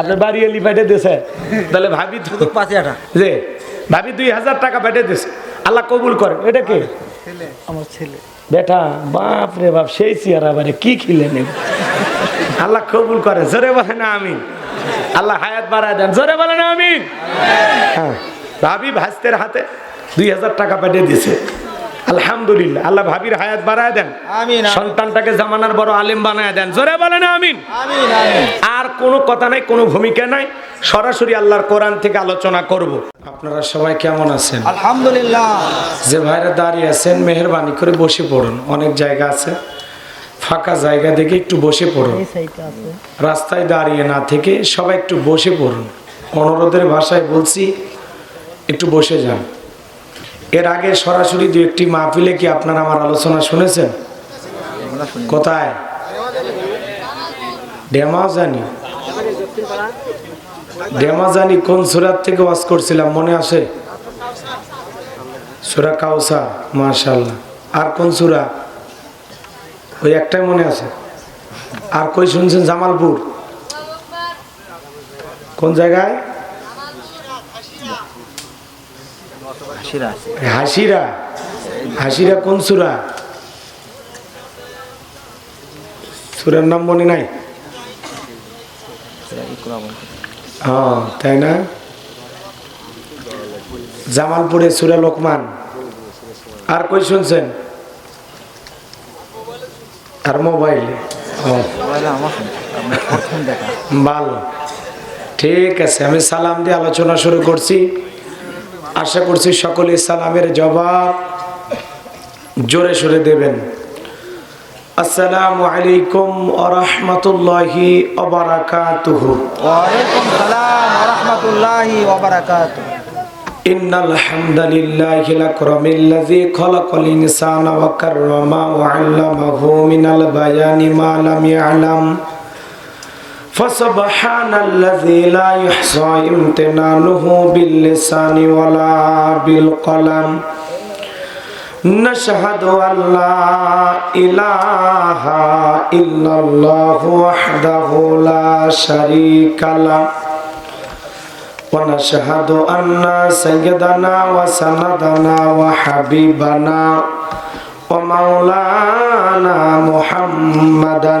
আপনার বাড়ি এলি পাঠিয়ে দিয়েছে। তাহলে ভাবি তো পাঁচে আটা যে ভাবি দুই হাজার টাকা পাঠিয়ে দিয়েছে। আল্লাহ কবুল করে এটা কে? আমার ছেলে। বেটা বাপ রে বাপ সেই চেয়ারা বারে কি খিলে নেব আল্লাহ কবুল করে জোরে বলে না আমিন। আল্লাহ হায়াত বাড়ায় দেন। জোরে বলে না আমিন। হ্যাঁ। ভাবি ভাস্তের হাতে দুই হাজার টাকা পাঠিয়ে দিয়েছে। আলহামদুলিল্লাহ। আল্লাহ ভাবির হায়াত বাড়ায় দেন। আমিন সন্তানটাকে জামানার বড় আলেম বানায় দেন। জোরে বলেন আমিন। আর কোনো কথা নাই কোনো ভূমিকা নাই। সরাসরি আল্লাহর কোরআন থেকে আলোচনা করব। আপনারা সবাই কেমন আছেন? আলহামদুলিল্লাহ। যে ভাইরা দাঁড়িয়ে আছেন মেহরবানি করে বসে পড়ুন। অনেক জায়গা আছে। ফাঁকা জায়গা দেখে একটু বসে পড়ুন। রাস্তায় দাঁড়িয়ে না থেকে সবাই একটু বসে পড়ুন। অনুরোধের ভাষায় বলছি একটু বসে যান। এর আগে সরাসরি দু একটি মাহফিলে কি আপনারা আমার আলোচনা শুনেছেন? কোথায়? ডেমাজানি। ডেমাজানি কোন সুরাত থেকে ওয়াজ করছিলাম, মনে আছে? সুরা কাউসা মার্শাল্লাহ আর কোন সুরা? ওই একটাই মনে আছে। আর কই শুনছেন? জামালপুর। কোন জায়গায়? হাসিরা হাসিরা? কোন সুরা? সুরার নাম মনে নাই? হ্যাঁ তাই না? জামালপুরে সুরা লোকমান। আর কই শুনছেন? আর মোবাইলে। ভালো ঠিক আছে আমি সালাম দিয়ে আলোচনা শুরু করছি। আশা করছি সকলে সালামের জবাব জোরে সরে দেবেন আসসালামু আলাইকুম আরহামতুল্লাহি অবরাকাতুহু ওয়ালাইকুম সালাম ওয়া রাহমাতুল্লাহি ওয়া বারাকাতুহু إن الحمد لله الأكرم الذي خلق الإنسان وكرمه وعلمه من البيان ما لم يعلم فسبحان الذي لا يحصى امتنانه باللسان ولا بالقلم. نشهد أن لا إله إلا الله وحده لا شريك له. ونشهد أن سيدنا وسندنا وحبيبنا ومولانا محمدا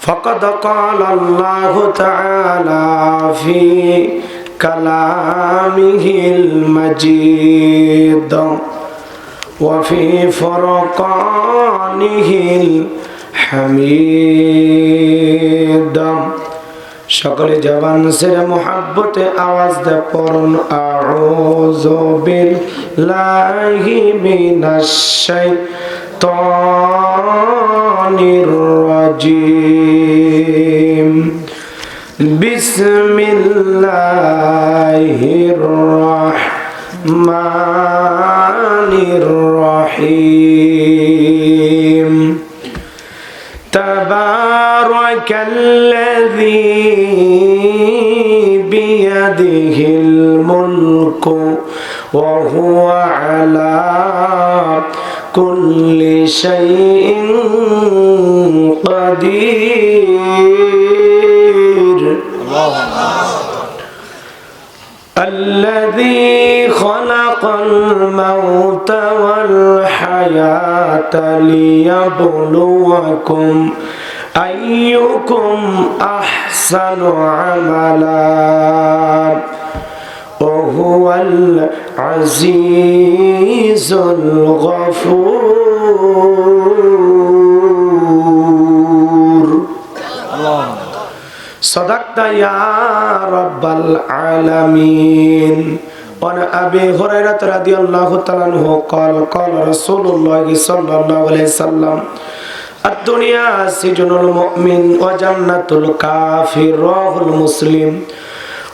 فقد قال الله تعالى في كلامه المجيد وفي فرقانه الحميد সকলে জবান সেরে মোহাব্বতে আওয়াজ দে পড়ুন আউযু বিল্লাহি মিনাশ শাইতানির الشيطان الرجيم. بسم الله الرحمن الرحيم. تبارك الذي بيده الملك وهو على كل شيء قدير. الذي خلق الموت والحياة ليبلوكم أيكم أحسن عملا. وهو العزيز الغفور صدقت يا رب العالمين وعن أبي هريرة رضي الله تعالى عنه قال قال رسول الله صلى الله عليه وسلم الدنيا سجن المؤمن وجنة الكافر رواه المسلم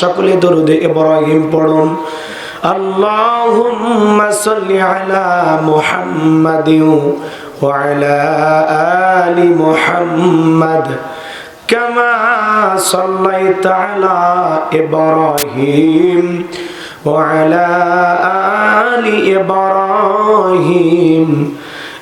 সকলে দরুদ ইব্রাহিম পড়ুন اللهم صل على محمد وعلى آل محمد كما صليت على إبراهيم وعلى آل إبراهيم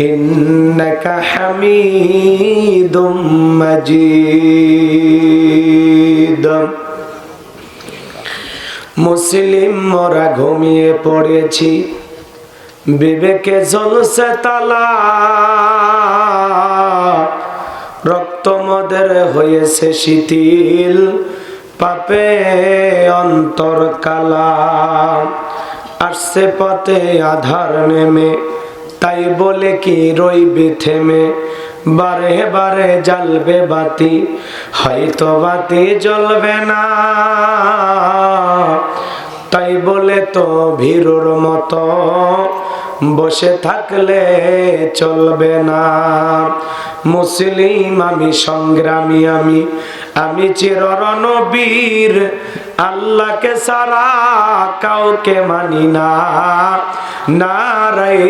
إنك حميد مجيد মুসলিম মোরা ঘুমিয়ে পড়েছি বিবেকে জ্বলছে তালা রক্ত মদের হয়েছে শিথিল পাপে অন্তর কালা আসছে পথে আধার নেমে তাই বলে কি রইবে থেমে? বারে বারে জ্বালবে বাতি, হয়তো বাতি জ্বলবে না। তাই বলে তো ভীরুর মতো, বসে থাকলে চলবে না। মুসলিম আমি, সংগ্রামী আমি আমি চিররণবীর আল্লাহকে সারা কাউকে মানি না। নারাই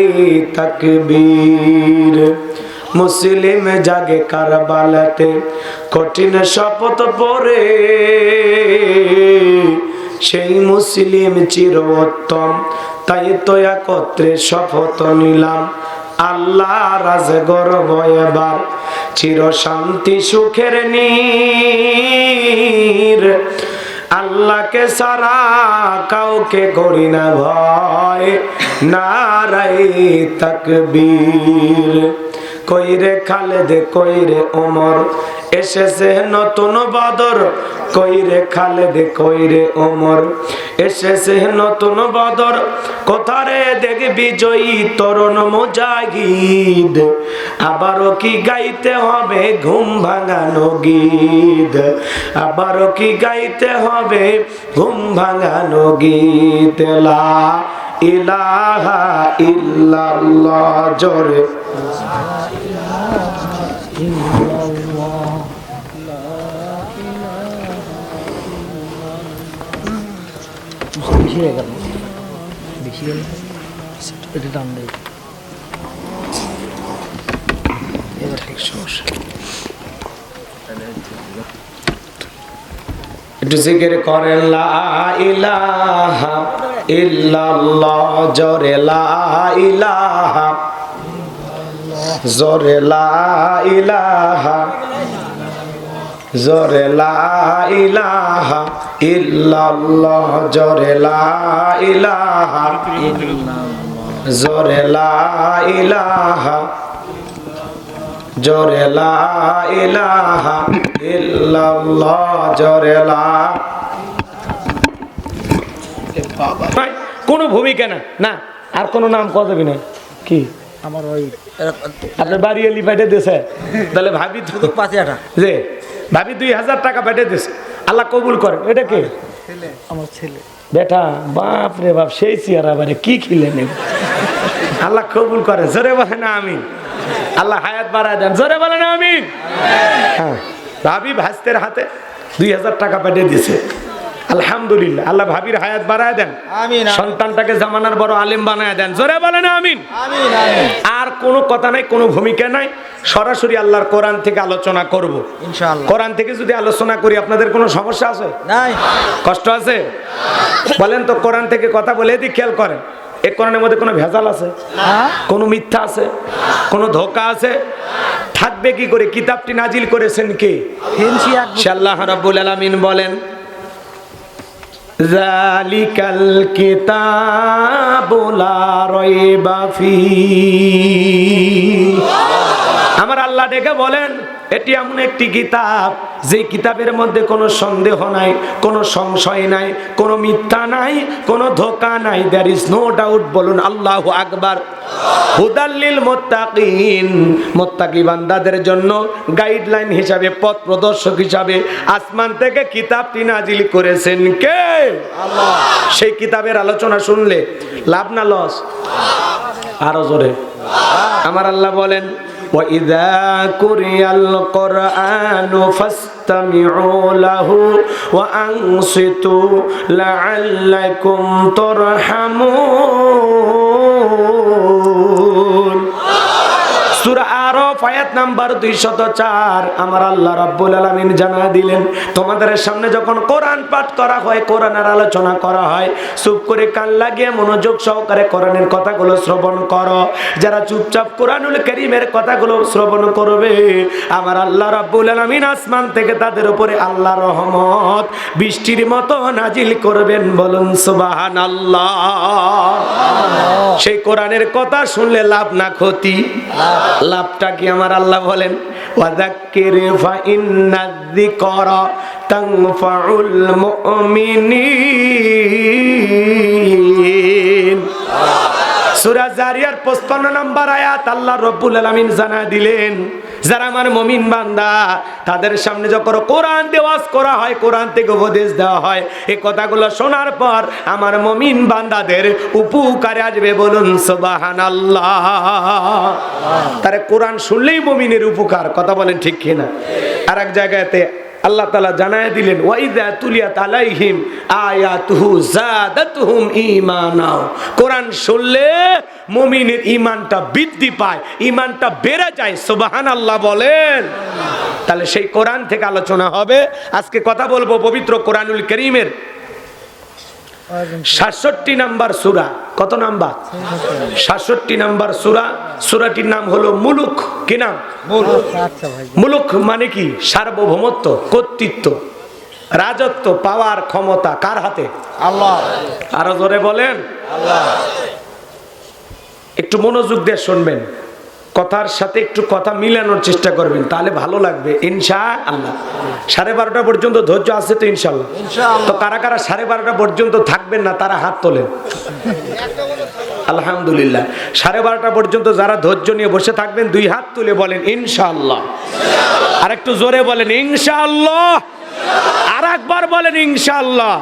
তকবীর। মুসলিম জাগে কারবালাতে কঠিন শপথ পরে। সেই মুসলিম চির উত্তম তাই তো একত্রে শপথ নিলাম। আল্লাহ রাজ গর্ব এবার। চির শান্তি, সুখের নীর। আল্লাহকে সারা কাউকে করি না ভয়। নারাই তকবীর। কইরে খালেদে, কইরে ওমর এসেছে নতুন বদর। কইরে খালেদে, কইরে ওমর। এসেছে নতুন বদর। কোথারে দেখবি জয়ী তরুণ মুজাহিদ? আবারও কি গাইতে হবে ঘুম ভাঙানো গীত? আবারও কি গাইতে হবে ঘুম ভাঙানো গীত? লা ইলাহা ইল্লাল্লাহ, জোরে। বেশি হয়ে গেল। বেশি গেলে? এটা টান দেয় এবার ঠিক সমস্যা। একটু জিকির করেন জোরে জোরে জোরে ইলাহা ইল্লাল্লাহ জোরে ইলাহা জোরে ইলাহা জোরে লা ইলাহা ইল্লাল্লাহ জোরে কোনো ভূমিকা না না আর কোনো নাম কত যাবি না। কি? আমার ওই আপনার বাড়ি এলি পাঠিয়ে দিয়েছে তাহলে ভাবি তো পাঁচে আটা। যে ভাবি দুই হাজার টাকা পাঠিয়ে দিস আল্লাহ কবুল করে। এটা কে? আমার ছেলে। বেটা বাপ রে বাপ সেই চেয়ার আবার কি খিলে নেব? আল্লাহ কবুল করে। জোরে বলে না আমি আল্লাহ হায়াত বাড়ায় দেন। জোরে বলে না আমি হ্যাঁ। ভাবি ভাস্তের হাতে দুই হাজার টাকা পাঠিয়ে দিয়েছে আলহামদুলিল্লাহ। আল্লাহ ভাবির হায়াত বাড়ায় দেন। আমিন সন্তানটাকে জামানার বড় আলিম বানায় দেন। জোরে বলেন আমিন। আর কোনো কথা নাই কোনো ভূমিকা নাই। সরাসরি আল্লাহর কোরআন থেকে আলোচনা করব। ইনশাআল্লাহ। কোরআন থেকে যদি আলোচনা করি আপনাদের কোনো সমস্যা আছে? নাই। কষ্ট আছে? বলেন তো কোরআন থেকে কথা বলে এদিক খেয়াল করেন। এ কোরআনের মধ্যে কোনো ভেজাল আছে? হ্যাঁ? কোনো মিথ্যা আছে? কোনো ধোকা আছে? থাকবে কি করে? কিতাবটি নাজিল করেছেন কে? আল্লাহ রাব্বুল আলামিন বলেন জালিকাল কিতাবুলা রাইবা ফি। আমার আল্লাহ ডেকে বলেন এটি এমন একটি কিতাব যে কিতাবের মধ্যে কোনো সন্দেহ নাই কোনো সংশয় নাই কোনো মিথ্যা নাই কোনো ধোকা নাই। দ্যার ইজ নো ডাউট বলুন আল্লাহ আকবার। হুদাল্লিল মোত্তাকিন। মোত্তাকি বান্দাদের জন্য গাইডলাইন হিসাবে পথ প্রদর্শক হিসাবে আসমান থেকে কিতাবটি নাজিল করেছেন কে? সেই কিতাবের আলোচনা শুনলে লাভ না লস? আরও জোরে। আমার আল্লাহ বলেন وَإِذَا قُرِئَ الْقُرْآنُ فَاسْتَمِعُوا لَهُ وَأَنصِتُوا لَعَلَّكُمْ تُرْحَمُونَ সূরা আরফ আয়াত নাম্বার 204 আমার আল্লাহ রাব্বুল আলামিন জানা দিলেন তোমাদের সামনে যখন কোরআন পাঠ করা হয় কোরআনের আলোচনা করা হয় চুপ করে কান লাগিয়ে মনোযোগ সহকারে কোরআনের কথাগুলো শ্রবণ করো। যারা চুপচাপ কোরআনুল কারীমের কথাগুলো শ্রবণ করবে আমার আল্লাহ রাব্বুল আলামিন আসমান থেকে তাদের উপরে আল্লাহ রহমত বৃষ্টির মতো নাজিল করবেন বলুন সুবহানাল্লাহ। সেই কোরআনের কথা শুনলে লাভ না ক্ষতি লাভটা কি আমার আল্লাহ বলেন? ওয়াদাক্কির ফা ইন্নাযিকরা তানফাউল মুমিনিন। সূরা জারিয়ার 55 নম্বর আয়াত আল্লাহ রব্বুল আলামিন জানা দিলেন, যারা আমার মমিন বান্দা, তাদের সামনে যখন কোরআন দেওয়াজ করা হয়, কোরআন থেকে উপদেশ দেওয়া হয়, এই কথাগুলো শোনার পর আমার মমিন বান্দাদের উপকারে আসবে বলুন, সুবহানাল্লাহ। তারে কোরআন শুনলেই মমিনের উপকার, কথা বলেন ঠিক কিনা? আর এক জায়গাতে আল্লাহ তালা জানায় দিলেন ওয়াইদা তুলিয়া তালাইহিম আয়াতুহু জাদাতুহুম ঈমানাও। কোরআন শুনলে মুমিনের ঈমানটা বৃদ্ধি পায়, ঈমানটা বেড়ে যায়, সুবহানাল্লাহ বলেন। তাহলে সেই কোরআন থেকে আলোচনা হবে। আজকে কথা বলব পবিত্র কোরআনুল করিমের। সাতষট্টি নাম্বার সুরা। কত নাম্বার? সাতষট্টি নাম্বার সুরা। সুরাটির নাম হলো মুলুক। কি নাম? আচ্ছা মুলুক মানে কি? সার্বভৌমত্ব কর্তৃত্ব রাজত্ব পাওয়ার ক্ষমতা কার হাতে? আল্লাহ। আরও জোরে বলেন। আল্লাহ। একটু মনোযোগ দিয়ে শুনবেন। কথার সাথে একটু কথা মিলানোর চেষ্টা করবেন তাহলে ভালো লাগবে। ইনশা আল্লাহ সাড়ে বারোটা পর্যন্ত ধৈর্য আছে তো ইনশাল্লাহ ইনশাআল্লাহ। তো কারা কারা সাড়ে বারোটা পর্যন্ত থাকবেন না তারা হাত তোলেন। আলহামদুলিল্লাহ। সাড়ে বারোটা পর্যন্ত যারা ধৈর্য নিয়ে বসে থাকবেন দুই হাত তুলে বলেন ইনশাআল্লাহ। আর একটু জোরে বলেন ইনশাআল্লাহ। আর একবার বলেন ইনশাআল্লাহ।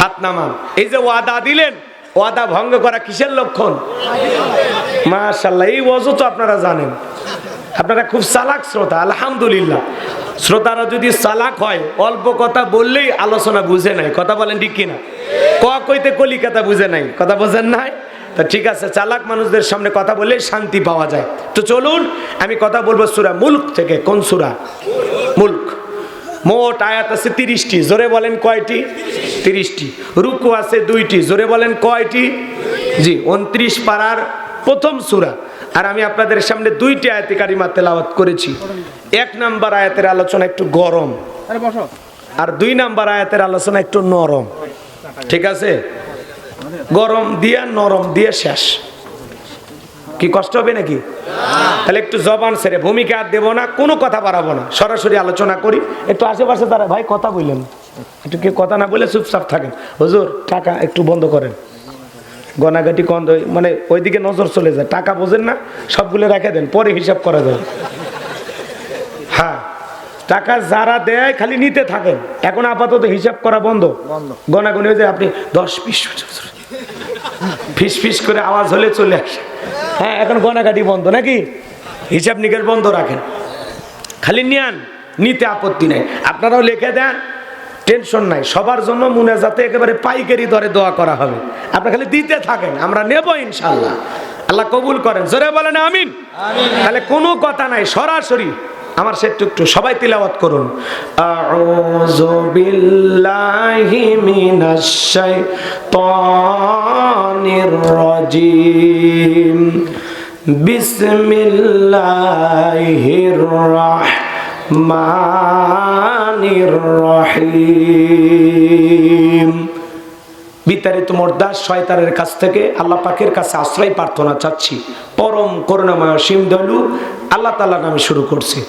হাত নামান। এই যে ওয়াদা দিলেন ওয়াদা ভঙ্গ করা কিসের লক্ষণ? মাশাল্লাহ এই ওয়াজও তো আপনারা জানেন। আপনারা খুব চালাক শ্রোতা, আলহামদুলিল্লাহ। শ্রোতারা যদি চালাক হয়, অল্প কথা বললেই আলোচনা বুঝে নাই। কথা বলেন ঠিক কিনা? ক কইতে কলিকাতা বুঝে নাই। কথা বোঝেন নাই? তা ঠিক আছে, চালাক মানুষদের সামনে কথা বললেই শান্তি পাওয়া যায়। তো চলুন, আমি কথা বলব সুরা মুল্ক থেকে। কোন সুরা? মুল্ক। মোট আয়াত আছে তিরিশটি। জোরে বলেন কয়টি? তিরিশটি। রুকু আছে দুইটি। জোরে বলেন কয়টি? জি, উনত্রিশ পাড়ার প্রথম সুরা। আর আমি আপনাদের সামনে দুইটি আয়াতে কারিমা তেলাওয়াত করেছি। এক নাম্বার আয়াতের আলোচনা একটু গরম। আর দুই নাম্বার আয়াতের আলোচনা একটু নরম। ঠিক আছে? গরম দিয়ে নরম দিয়ে শেষ। কি কষ্ট হবে নাকি? তাহলে একটু জবান সেরে ভূমিকা আর দেবো না কোনো কথা বাড়াবো না। সরাসরি আলোচনা করি। একটু আশেপাশে তারা ভাই কথা বললেন একটু কি কথা না বলে চুপচাপ থাকেন। হুজুর টাকা একটু বন্ধ করেন। গনাগাটি কন্দ মানে ওইদিকে নজর চলে যায়। টাকা বোঝেন না সবগুলো রেখে দেন পরে হিসাব করা যায়। হ্যাঁ টাকা যারা দেয় খালি নিতে থাকেন। এখন আপাতত হিসাব করা বন্ধ। বন্ধ। গনাগনি হয়ে যায় আপনি দশ পিস ফিস ফিস করে আওয়াজ হলে চলে আসে। হ্যাঁ এখন গনাগাটি বন্ধ নাকি? হিসাব নিকেশ বন্ধ রাখেন। খালি নিয়ান নিতে আপত্তি নেই। আপনারাও লিখে দেন টেনশন নাই সবার জন্য মনে যাতে একেবারে পাইকারি দরে দোয়া করা হবে। আপনার খালি দিতে থাকেন আমরা নেব ইনশাল্লাহ আল্লাহ কবুল করেন জোরে বলেন আমিন। তাহলে কোনো কথা নাই সরাসরি আমার সে একটু একটু সবাই তিলাওয়াত করুন। আউযু বিল্লাহি মিনাশ শাইতানির রাজিম। বিসমিল্লাহির রাহমানির রহিম বিতাড়িত মোরদাস শয়তানের কাছ থেকে আল্লাহ পাকের কাছে আশ্রয় প্রার্থনা চাচ্ছি পরম করুণাময় সীম দলু আল্লাহ তাআলা নামে শুরু করছি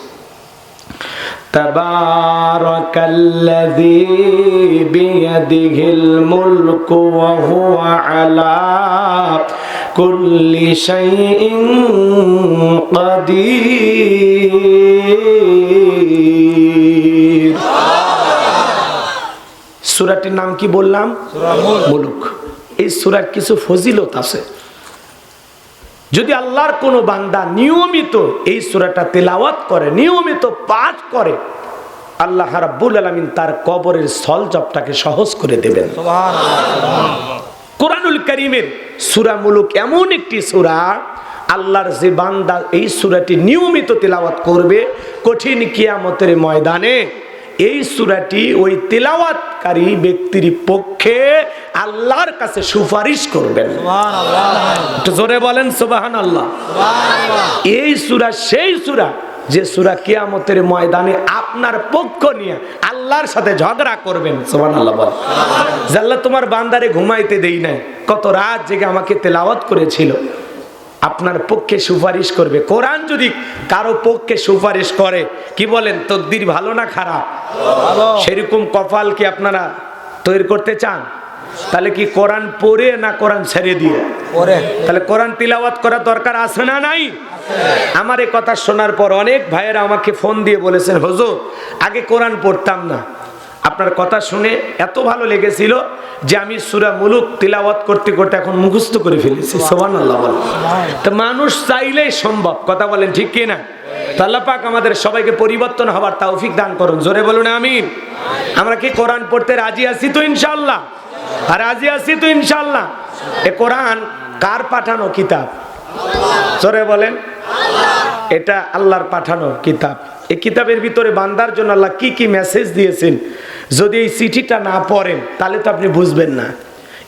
تبارك الذي بيده الملك وهو على كل شيء قدير সুরাটির নাম কি বললাম? মুলুক। এই সুরার কিছু ফজিলত আছে। যদি আল্লাহর কোনো বান্দা নিয়মিত এই সুরাটা তেলাওয়াত করে নিয়মিত পাঠ করে আল্লাহ রাব্বুল আলামিন তার কবরের স্থল জবটাকে সহজ করে দেবেন। কোরআনুল করিমের সুরা মুলুক এমন একটি সুরা আল্লাহর যে বান্দা এই সুরাটি নিয়মিত তেলাওয়াত করবে কঠিন কিয়ামতের ময়দানে এই সুরাটি ওই তেলাওয়াতকারী ব্যক্তির পক্ষে আল্লাহর কাছে সুপারিশ করবেন। জোরে বলেন সুবাহান আল্লাহ এই সুরা সেই সুরা যে সুরা কিয়ামতের ময়দানে আপনার পক্ষ নিয়ে আল্লাহর সাথে ঝগড়া করবেন সোহান আল্লাহ বল আল্লাহ তোমার বান্দারে ঘুমাইতে দেই নাই। কত রাত জেগে আমাকে তেলাওয়াত করেছিল। আপনার পক্ষে সুপারিশ করবে। কোরআন যদি কারও পক্ষে সুপারিশ করে কি বলেন তদ্দির ভালো না খারাপ? সেরকম কপাল কি আপনারা তৈরি করতে চান? তাহলে কি কোরআন পড়ে না কোরআন ছেড়ে দিয়ে? তাহলে কোরআন তিলাওয়াত করা দরকার আছে না নাই? আমার এই কথা শোনার পর অনেক ভাইয়েরা আমাকে ফোন দিয়ে বলেছেন হুজুর আগে কোরআন পড়তাম না। আপনার কথা শুনে এত ভালো লেগেছিল যে আমি সুরা মুলুক তিলাওয়াত করতে করতে এখন মুখস্থ করে ফেলেছি সোহান আল্লাহ তো মানুষ চাইলেই সম্ভব, কথা বলেন ঠিক কি না? পাক আমাদের সবাইকে পরিবর্তন হবার তৌফিক দান করুন, জোরে বলুন আমিন। আমরা কি কোরআন পড়তে রাজি আছি তো ইনশাল্লাহ আর রাজি আছি তো ইনশাল্লাহ এ কোরআন কার পাঠানো কিতাব? জোরে বলেন। এটা আল্লাহর পাঠানো কিতাব। এই কিতাবের ভিতরে বান্দার জন্য আল্লাহ কি কি মেসেজ দিয়েছেন? যদি এই চিঠিটা না পড়েন, তাহলে তো আপনি বুঝবেন না।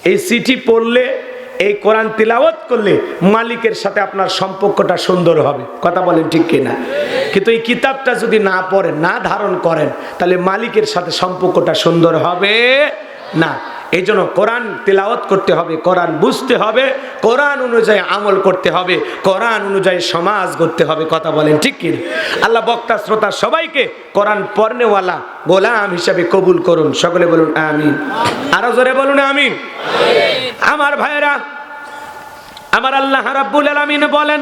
এই চিঠি পড়লে, এই কোরআন তিলাওয়াত করলে মালিকের সাথে আপনার সম্পর্কটা সুন্দর হবে। কথা বলেন ঠিক কিনা? কিন্তু এই কিতাবটা যদি না পড়েন, না ধারণ করেন, তাহলে মালিকের সাথে সম্পর্কটা সুন্দর হবে না। এই জন্য কোরআন তেলাওয়াত করতে হবে, কোরআন বুঝতে হবে, কোরআন অনুযায়ী আমল করতে হবে, কোরআন অনুযায়ী সমাজ করতে হবে, কথা বলেন ঠিক কি আল্লাহ বক্তা, শ্রোতা সবাইকে কোরআন পর্নেওয়ালা গোলাম হিসাবে কবুল করুন। সকলে বলুন আমিন। আরও জোরে বলুন আমিন। আমার ভাইয়েরা, আমার আল্লাহ রাব্বুল আলামিন বলেন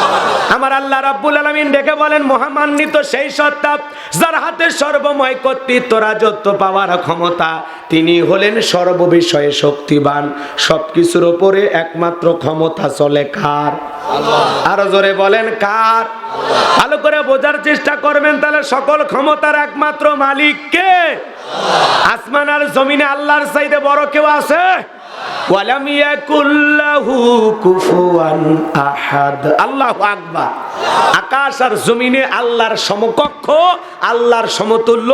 আমার আল্লাহ রাব্বুল আলামিন ডেকে বলেন, মহামান্বিত সেই সত্তা যার হাতে সর্বময় কর্তৃত্ব, রাজত্ব পাওয়ার ক্ষমতা, তিনি হলেন সর্ববিষয়ে শক্তিবান। সবকিছুর উপরে একমাত্র ক্ষমতা চলে কার? আরও জোরে বলেন, কার? ভালো করে বোঝার চেষ্টা করবেন, তাহলে সকল ক্ষমতার একমাত্র মালিক কে? আসমান আর জমিনে আল্লাহর চাইতে বড় কেউ আছে? ওয়ালাম ইয়াকুল্লাহু কুফুয়ান আহাদ। আল্লাহু আকবার। আকাশ আর জমিনে আল্লাহর সমকক্ষ আল্লাহর সমতুল্য